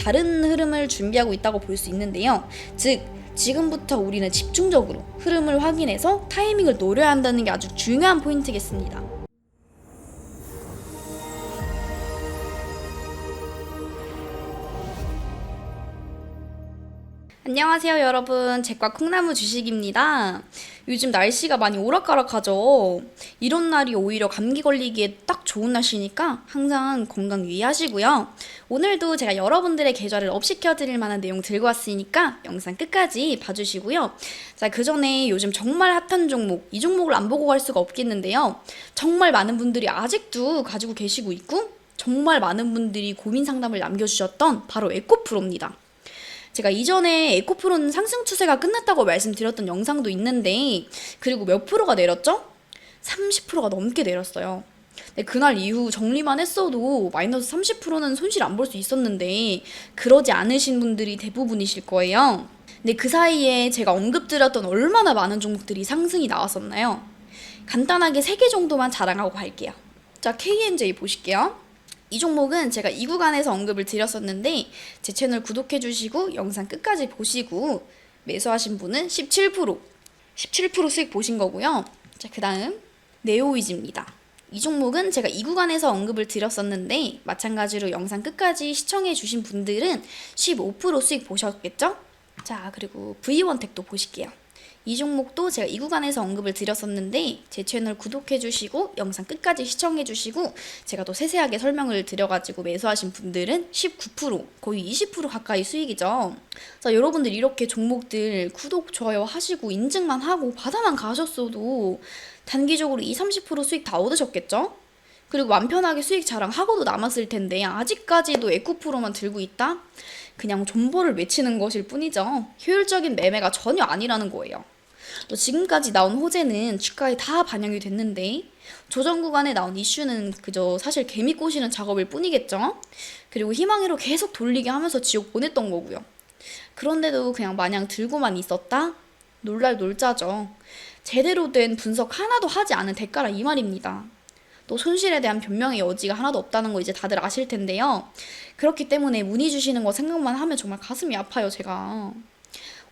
다른 흐름을 준비하고 있다고 볼 수 있는데요. 즉 지금부터 우리는 집중적으로 흐름을 확인해서 타이밍을 노려야 한다는 게 아주 중요한 포인트겠습니다. 안녕하세요 여러분 제과 콩나무 주식입니다 요즘 날씨가 많이 오락가락하죠. 이런 날이 오히려 감기 걸리기에 딱 좋은 날씨니까 항상 건강 유의하시고요. 오늘도 제가 여러분들의 계좌를 업시켜 드릴 만한 내용 들고 왔으니까 영상 끝까지 봐주시고요. 자 그 전에 요즘 정말 핫한 종목 이 종목을 안 보고 갈 수가 없겠는데요. 정말 많은 분들이 아직도 가지고 계시고 있고 정말 많은 분들이 고민 상담을 남겨주셨던 바로 에코프로입니다 제가 이전에 에코프로는 상승 추세가 끝났다고 말씀드렸던 영상도 있는데 그리고 몇 프로가 내렸죠? 30%가 넘게 내렸어요. 네, 그날 이후 정리만 했어도 마이너스 30%는 손실 안 볼 수 있었는데 그러지 않으신 분들이 대부분이실 거예요. 근데 그 사이에 제가 언급드렸던 얼마나 많은 종목들이 상승이 나왔었나요? 간단하게 3개 정도만 자랑하고 갈게요. 자, KNJ 보실게요. 이 종목은 제가 이 구간에서 언급을 드렸었는데 제 채널 구독해 주시고 영상 끝까지 보시고 매수하신 분은 17% 17% 수익 보신 거고요. 자, 그 다음 네오이즈입니다. 이 종목은 제가 이 구간에서 언급을 드렸었는데 마찬가지로 영상 끝까지 시청해 주신 분들은 15% 수익 보셨겠죠? 자, 그리고 V1텍도 보실게요. 이 종목도 제가 이 구간에서 언급을 드렸었는데 제 채널 구독해 주시고 영상 끝까지 시청해 주시고 제가 또 세세하게 설명을 드려가지고 매수하신 분들은 19% 거의 20% 가까이 수익이죠. 자 여러분들 이렇게 종목들 구독 좋아요 하시고 인증만 하고 바다만 가셨어도 단기적으로 2, 30% 수익 다 얻으셨겠죠? 그리고 맘 편하게 수익 자랑하고도 남았을 텐데 아직까지도 에코프로만 들고 있다? 그냥 존버를 외치는 것일 뿐이죠. 효율적인 매매가 전혀 아니라는 거예요. 또 지금까지 나온 호재는 주가에 다 반영이 됐는데 조정 구간에 나온 이슈는 그저 사실 개미 꼬시는 작업일 뿐이겠죠. 그리고 희망으로 계속 돌리게 하면서 지옥 보냈던 거고요. 그런데도 그냥 마냥 들고만 있었다? 놀랄 놀자죠. 제대로 된 분석 하나도 하지 않은 대가라 이 말입니다. 또 손실에 대한 변명의 여지가 하나도 없다는 거 이제 다들 아실 텐데요. 그렇기 때문에 문의 주시는 거 생각만 하면 정말 가슴이 아파요, 제가.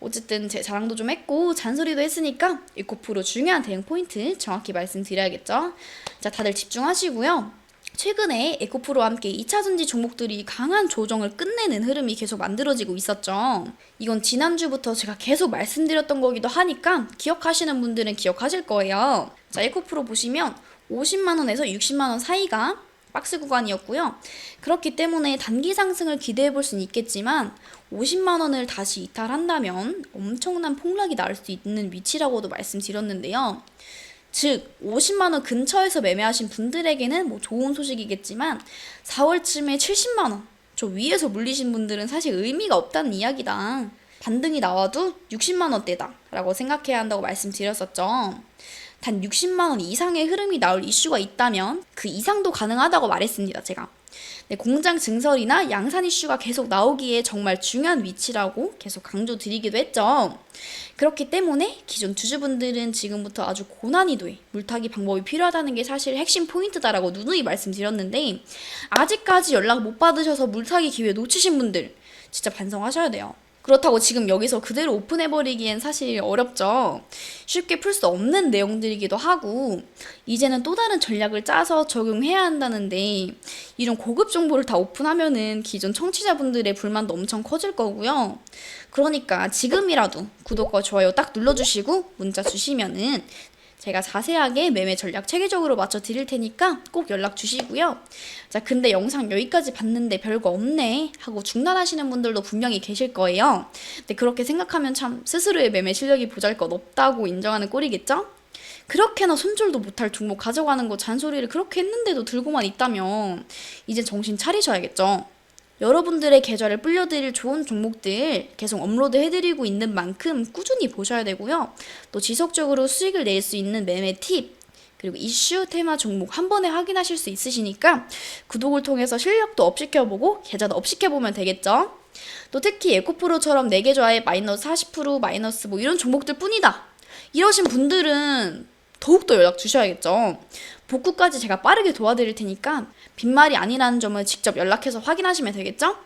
어쨌든 제 자랑도 좀 했고 잔소리도 했으니까 에코프로 중요한 대응 포인트 정확히 말씀드려야겠죠. 자, 다들 집중하시고요. 최근에 에코프로와 함께 2차 전지 종목들이 강한 조정을 끝내는 흐름이 계속 만들어지고 있었죠. 이건 지난주부터 제가 계속 말씀드렸던 거기도 하니까 기억하시는 분들은 기억하실 거예요. 자, 에코프로 보시면 50만원에서 60만원 사이가 박스 구간이었고요. 그렇기 때문에 단기 상승을 기대해 볼 수는 있겠지만 50만 원을 다시 이탈한다면 엄청난 폭락이 날수 있는 위치라고도 말씀드렸는데요. 즉 50만 원 근처에서 매매하신 분들에게는 뭐 좋은 소식이겠지만 4월쯤에 70만 원, 저 위에서 물리신 분들은 사실 의미가 없다는 이야기다. 반등이 나와도 60만 원대다라고 생각해야 한다고 말씀드렸었죠. 단 60만 원 이상의 흐름이 나올 이슈가 있다면 그 이상도 가능하다고 말했습니다, 제가. 네, 공장 증설이나 양산 이슈가 계속 나오기에 정말 중요한 위치라고 계속 강조드리기도 했죠. 그렇기 때문에 기존 주주분들은 지금부터 아주 고난이도의 물타기 방법이 필요하다는 게 사실 핵심 포인트다라고 누누이 말씀드렸는데 아직까지 연락 못 받으셔서 물타기 기회 놓치신 분들 진짜 반성하셔야 돼요. 그렇다고 지금 여기서 그대로 오픈해버리기엔 사실 어렵죠. 쉽게 풀 수 없는 내용들이기도 하고, 이제는 또 다른 전략을 짜서 적용해야 한다는데, 이런 고급 정보를 다 오픈하면은 기존 청취자분들의 불만도 엄청 커질 거고요. 그러니까 지금이라도 구독과 좋아요 딱 눌러주시고, 문자 주시면은 제가 자세하게 매매 전략 체계적으로 맞춰 드릴 테니까 꼭 연락 주시고요. 자, 근데 영상 여기까지 봤는데 별거 없네 하고 중단하시는 분들도 분명히 계실 거예요. 근데 그렇게 생각하면 참 스스로의 매매 실력이 보잘것 없다고 인정하는 꼴이겠죠? 그렇게나 손절도 못할 종목 가져가는 거 잔소리를 그렇게 했는데도 들고만 있다면 이제 정신 차리셔야겠죠. 여러분들의 계좌를 불려드릴 좋은 종목들 계속 업로드 해드리고 있는 만큼 꾸준히 보셔야 되고요. 또 지속적으로 수익을 낼 수 있는 매매 팁, 그리고 이슈, 테마 종목 한 번에 확인하실 수 있으시니까 구독을 통해서 실력도 업시켜보고 계좌도 업시켜보면 되겠죠. 또 특히 에코프로처럼 4개 좌에 마이너스 40% 마이너스 뭐 이런 종목들 뿐이다. 이러신 분들은 더욱더 연락 주셔야겠죠. 복구까지 제가 빠르게 도와드릴 테니까 빈말이 아니라는 점을 직접 연락해서 확인하시면 되겠죠?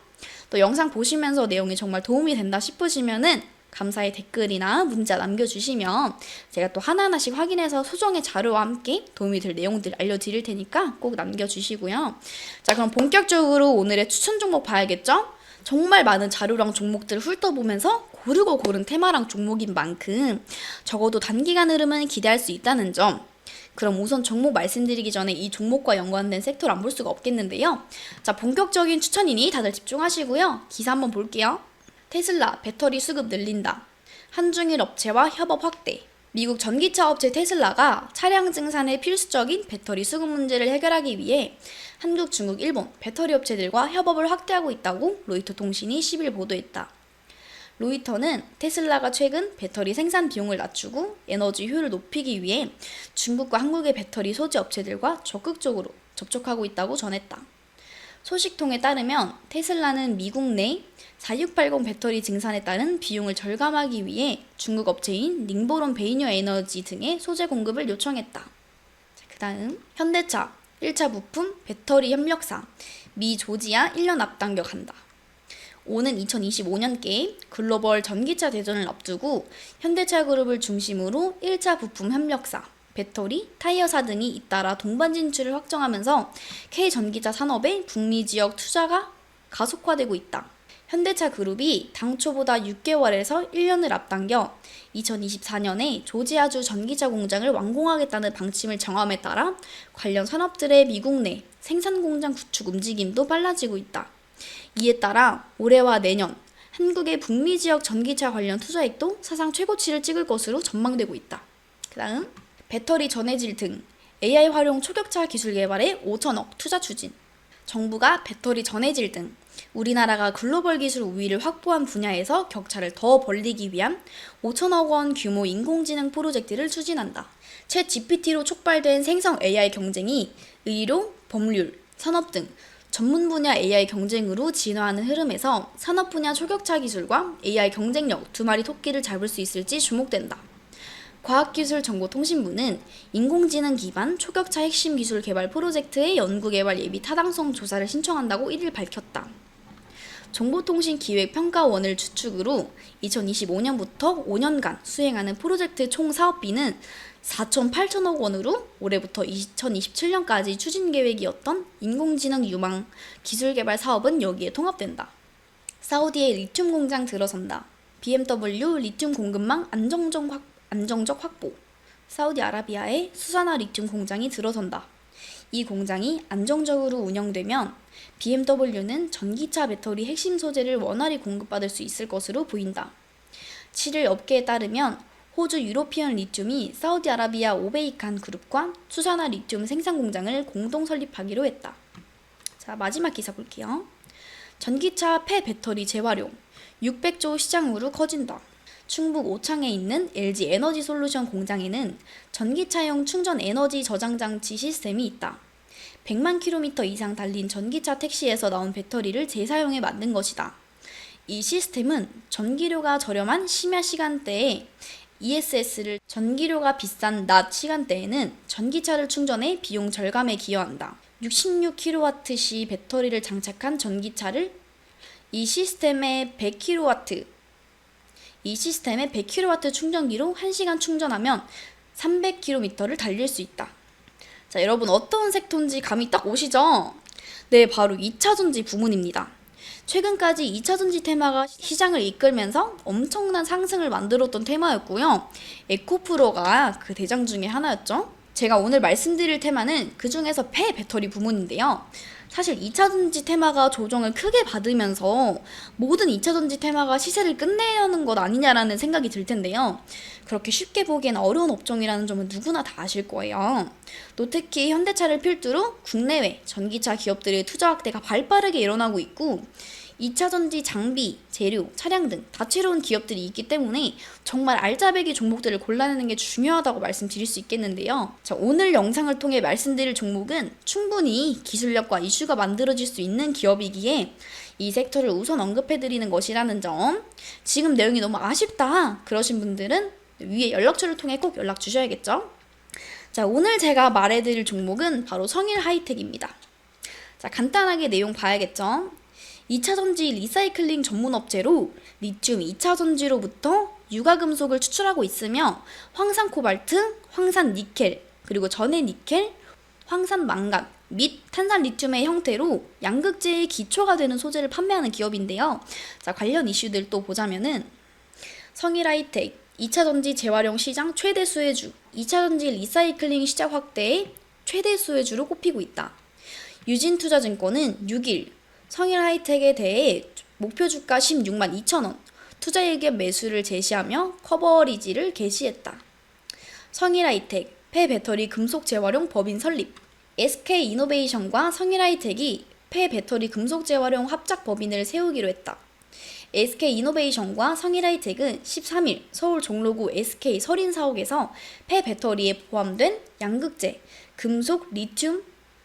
또 영상 보시면서 내용이 정말 도움이 된다 싶으시면은 감사의 댓글이나 문자 남겨주시면 제가 또 하나하나씩 확인해서 소정의 자료와 함께 도움이 될 내용들 알려드릴 테니까 꼭 남겨주시고요. 자, 그럼 본격적으로 오늘의 추천 종목 봐야겠죠? 정말 많은 자료랑 종목들을 훑어보면서 고르고 고른 테마랑 종목인 만큼 적어도 단기간 흐름은 기대할 수 있다는 점. 그럼 우선 종목 말씀드리기 전에 이 종목과 연관된 섹터를 안 볼 수가 없겠는데요. 자, 본격적인 추천이니 다들 집중하시고요. 기사 한번 볼게요. 테슬라 배터리 수급 늘린다. 한중일 업체와 협업 확대. 미국 전기차 업체 테슬라가 차량 증산에 필수적인 배터리 수급 문제를 해결하기 위해 한국, 중국, 일본 배터리 업체들과 협업을 확대하고 있다고 로이터 통신이 10일 보도했다. 로이터는 테슬라가 최근 배터리 생산 비용을 낮추고 에너지 효율을 높이기 위해 중국과 한국의 배터리 소재 업체들과 적극적으로 접촉하고 있다고 전했다. 소식통에 따르면 테슬라는 미국 내 4680 배터리 증산에 따른 비용을 절감하기 위해 중국 업체인 닝보론 베이뉴 에너지 등의 소재 공급을 요청했다. 그 다음 현대차 1차 부품 배터리 협력사 미 조지아 1년 앞당겨 간다. 오는 2025년께 글로벌 전기차 대전을 앞두고 현대차 그룹을 중심으로 1차 부품 협력사, 배터리, 타이어사 등이 잇따라 동반 진출을 확정하면서 K 전기차 산업의 북미 지역 투자가 가속화되고 있다. 현대차 그룹이 당초보다 6개월에서 1년을 앞당겨 2024년에 조지아주 전기차 공장을 완공하겠다는 방침을 정함에 따라 관련 산업들의 미국 내 생산 공장 구축 움직임도 빨라지고 있다. 이에 따라 올해와 내년 한국의 북미 지역 전기차 관련 투자액도 사상 최고치를 찍을 것으로 전망되고 있다. 그 다음 배터리 전해질 등 AI 활용 초격차 기술 개발에 5천억 투자 추진. 정부가 배터리 전해질 등 우리나라가 글로벌 기술 우위를 확보한 분야에서 격차를 더 벌리기 위한 5천억 원 규모 인공지능 프로젝트를 추진한다. 챗 GPT로 촉발된 생성 AI 경쟁이 의료, 법률, 산업 등 전문 분야 AI 경쟁으로 진화하는 흐름에서 산업 분야 초격차 기술과 AI 경쟁력 두 마리 토끼를 잡을 수 있을지 주목된다. 과학기술정보통신부는 인공지능 기반 초격차 핵심 기술 개발 프로젝트의 연구개발 예비 타당성 조사를 신청한다고 1일 밝혔다. 정보통신기획평가원을 주축으로 2025년부터 5년간 수행하는 프로젝트 총 사업비는 4,8천억 원으로 올해부터 2027년까지 추진 계획이었던 인공지능 유망 기술 개발 사업은 여기에 통합된다. 사우디의 리튬 공장 들어선다. BMW 리튬 공급망 안정적, 확, 안정적 확보. 사우디아라비아의 수산화 리튬 공장이 들어선다. 이 공장이 안정적으로 운영되면 BMW는 전기차 배터리 핵심 소재를 원활히 공급받을 수 있을 것으로 보인다. 7일 업계에 따르면 호주 유로피언 리튬이 사우디아라비아 오베이칸 그룹과 수산화 리튬 생산 공장을 공동 설립하기로 했다. 자, 마지막 기사 볼게요. 전기차 폐 배터리 재활용 600조 시장으로 커진다. 충북 오창에 있는 LG 에너지 솔루션 공장에는 전기차용 충전 에너지 저장 장치 시스템이 있다. 100만 킬로미터 이상 달린 전기차 택시에서 나온 배터리를 재사용해 만든 것이다. 이 시스템은 전기료가 저렴한 심야 시간대에 ESS를 전기료가 비싼 낮 시간대에는 전기차를 충전해 비용 절감에 기여한다. 66kW 시 배터리를 장착한 전기차를 이 시스템의 100kW 이 시스템의 100kW 충전기로 1시간 충전하면 300km를 달릴 수 있다. 자, 여러분 어떤 섹터인지 감이 딱 오시죠? 네, 바로 2차전지 부문입니다. 최근까지 2차 전지 테마가 시장을 이끌면서 엄청난 상승을 만들었던 테마였고요. 에코프로가 그 대장 중에 하나였죠. 제가 오늘 말씀드릴 테마는 그 중에서 폐 배터리 부문인데요. 사실 2차 전지 테마가 조정을 크게 받으면서 모든 2차 전지 테마가 시세를 끝내려는 것 아니냐라는 생각이 들 텐데요. 그렇게 쉽게 보기엔 어려운 업종이라는 점은 누구나 다 아실 거예요. 또 특히 현대차를 필두로 국내외 전기차 기업들의 투자 확대가 발빠르게 일어나고 있고 2차 전지 장비, 재료, 차량 등 다채로운 기업들이 있기 때문에 정말 알짜배기 종목들을 골라내는 게 중요하다고 말씀드릴 수 있겠는데요. 자, 오늘 영상을 통해 말씀드릴 종목은 충분히 기술력과 이슈가 만들어질 수 있는 기업이기에 이 섹터를 우선 언급해드리는 것이라는 점. 지금 내용이 너무 아쉽다 그러신 분들은 위에 연락처를 통해 꼭 연락 주셔야겠죠. 자, 오늘 제가 말해드릴 종목은 바로 성일 하이텍입니다. 자, 간단하게 내용 봐야겠죠. 2차 전지 리사이클링 전문 업체로 리튬 2차 전지로부터 유가금속을 추출하고 있으며 황산 코발트, 황산 니켈, 그리고 전해 니켈, 황산 망간 및 탄산 리튬의 형태로 양극재의 기초가 되는 소재를 판매하는 기업인데요. 자, 관련 이슈들 또 보자면은 성일 하이텍 2차 전지 재활용 시장 최대 수혜주, 2차 전지 리사이클링 시장 확대의 최대 수혜주로 꼽히고 있다. 유진투자증권은 6일 성일 하이텍에 대해 목표 주가 16만 2천 원, 투자 의견 매수를 제시하며 커버리지를 게시했다. 성일 하이텍 폐배터리 금속 재활용 법인 설립 SK 이노베이션과 성일 하이텍이 폐배터리 금속 재활용 합작 법인을 세우기로 했다. SK 이노베이션과 성일하이텍은 13일 서울 종로구 SK 설인사옥에서 폐배터리에 포함된 양극재, 금속, 리튬,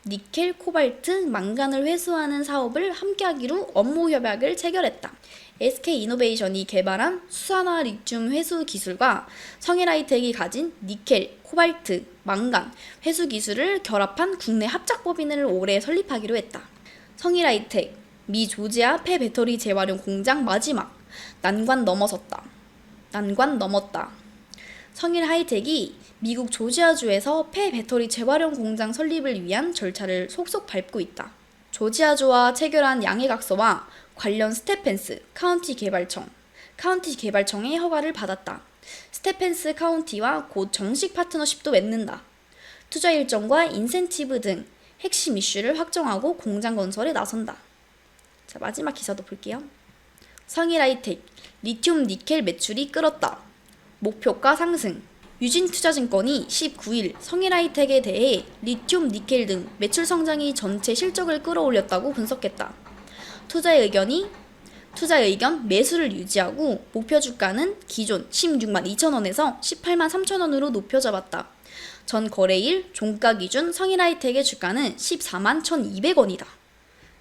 니켈, 코발트, 망간을 회수하는 사업을 함께하기로 업무 협약을 체결했다. SK 이노베이션이 개발한 수산화 리튬 회수 기술과 성일하이텍이 가진 니켈, 코발트, 망간 회수 기술을 결합한 국내 합작 법인을 올해 설립하기로 했다. 성일하이텍 미 조지아 폐 배터리 재활용 공장 마지막 난관 넘어섰다. 난관 넘었다. 성일 하이텍이 미국 조지아주에서 폐 배터리 재활용 공장 설립을 위한 절차를 속속 밟고 있다. 조지아주와 체결한 양해각서와 관련 스테펜스 카운티 개발청, 카운티 개발청의 허가를 받았다. 스테펜스 카운티와 곧 정식 파트너십도 맺는다. 투자 일정과 인센티브 등 핵심 이슈를 확정하고 공장 건설에 나선다. 자, 마지막 기사도 볼게요. 성일 하이텍 리튬 니켈 매출이 끌었다. 목표가 상승. 유진투자증권이 19일 성일하이텍에 대해 리튬 니켈 등 매출 성장이 전체 실적을 끌어올렸다고 분석했다. 투자 의견이 투자 의견 매수를 유지하고 목표 주가는 기존 16만 2천 원에서 18만 3천 원으로 높여 잡았다. 전 거래일 종가 기준 성일하이텍의 주가는 14만 1,200원이다.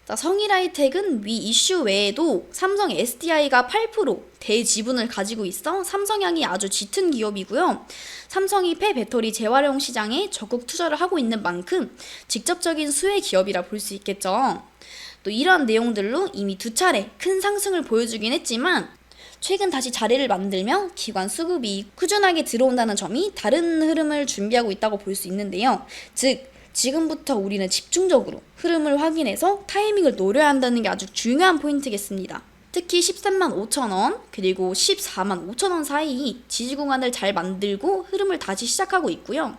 자, 성일하이텍은 위 이슈 외에도 삼성 SDI가 8% 대지분을 가지고 있어 삼성향이 아주 짙은 기업이고요. 삼성이 폐배터리 재활용 시장에 적극 투자를 하고 있는 만큼 직접적인 수혜 기업이라 볼 수 있겠죠. 또 이러한 내용들로 이미 두 차례 큰 상승을 보여주긴 했지만 최근 다시 자리를 만들며 기관 수급이 꾸준하게 들어온다는 점이 다른 흐름을 준비하고 있다고 볼 수 있는데요. 즉, 지금부터 우리는 집중적으로 흐름을 확인해서 타이밍을 노려야 한다는 게 아주 중요한 포인트겠습니다. 특히 13만 5천 원 그리고 14만 5천 원 사이 지지 구간을 잘 만들고 흐름을 다시 시작하고 있고요.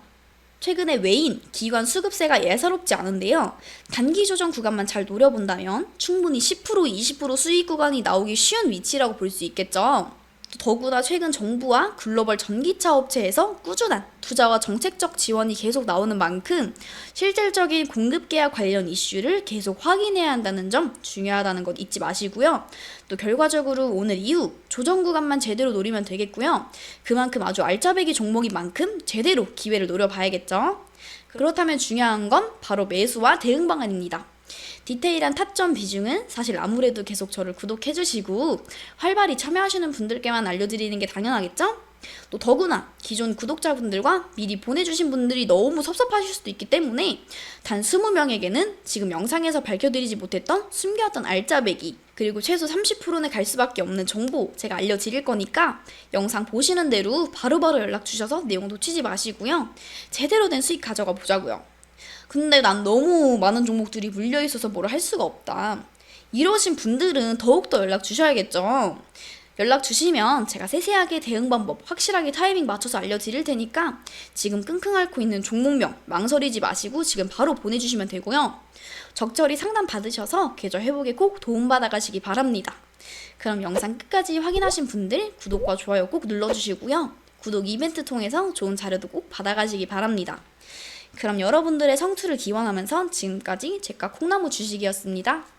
최근에 외인, 기관 수급세가 예사롭지 않은데요. 단기 조정 구간만 잘 노려본다면 충분히 10% 20% 수익 구간이 나오기 쉬운 위치라고 볼 수 있겠죠. 더구나 최근 정부와 글로벌 전기차 업체에서 꾸준한 투자와 정책적 지원이 계속 나오는 만큼 실질적인 공급 계약 관련 이슈를 계속 확인해야 한다는 점 중요하다는 것 잊지 마시고요. 또 결과적으로 오늘 이후 조정 구간만 제대로 노리면 되겠고요. 그만큼 아주 알짜배기 종목인 만큼 제대로 기회를 노려봐야겠죠. 그렇다면 중요한 건 바로 매수와 대응 방안입니다. 디테일한 타점 비중은 사실 아무래도 계속 저를 구독해주시고 활발히 참여하시는 분들께만 알려드리는 게 당연하겠죠? 또 더구나 기존 구독자분들과 미리 보내주신 분들이 너무 섭섭하실 수도 있기 때문에 단 20명에게는 지금 영상에서 밝혀드리지 못했던 숨겨왔던 알짜배기 그리고 최소 30%는 갈 수밖에 없는 정보 제가 알려드릴 거니까 영상 보시는 대로 바로바로 연락 주셔서 내용 놓치지 마시고요. 제대로 된 수익 가져가 보자고요. 근데 난 너무 많은 종목들이 물려 있어서 뭐를 할 수가 없다. 이러신 분들은 더욱더 연락 주셔야겠죠. 연락 주시면 제가 세세하게 대응 방법 확실하게 타이밍 맞춰서 알려드릴 테니까 지금 끙끙 앓고 있는 종목명 망설이지 마시고 지금 바로 보내주시면 되고요. 적절히 상담 받으셔서 계좌 회복에 꼭 도움받아 가시기 바랍니다. 그럼 영상 끝까지 확인하신 분들 구독과 좋아요 꼭 눌러주시고요. 구독 이벤트 통해서 좋은 자료도 꼭 받아가시기 바랍니다. 그럼 여러분들의 성투를 기원하면서 지금까지 제가 콩나무 주식이었습니다.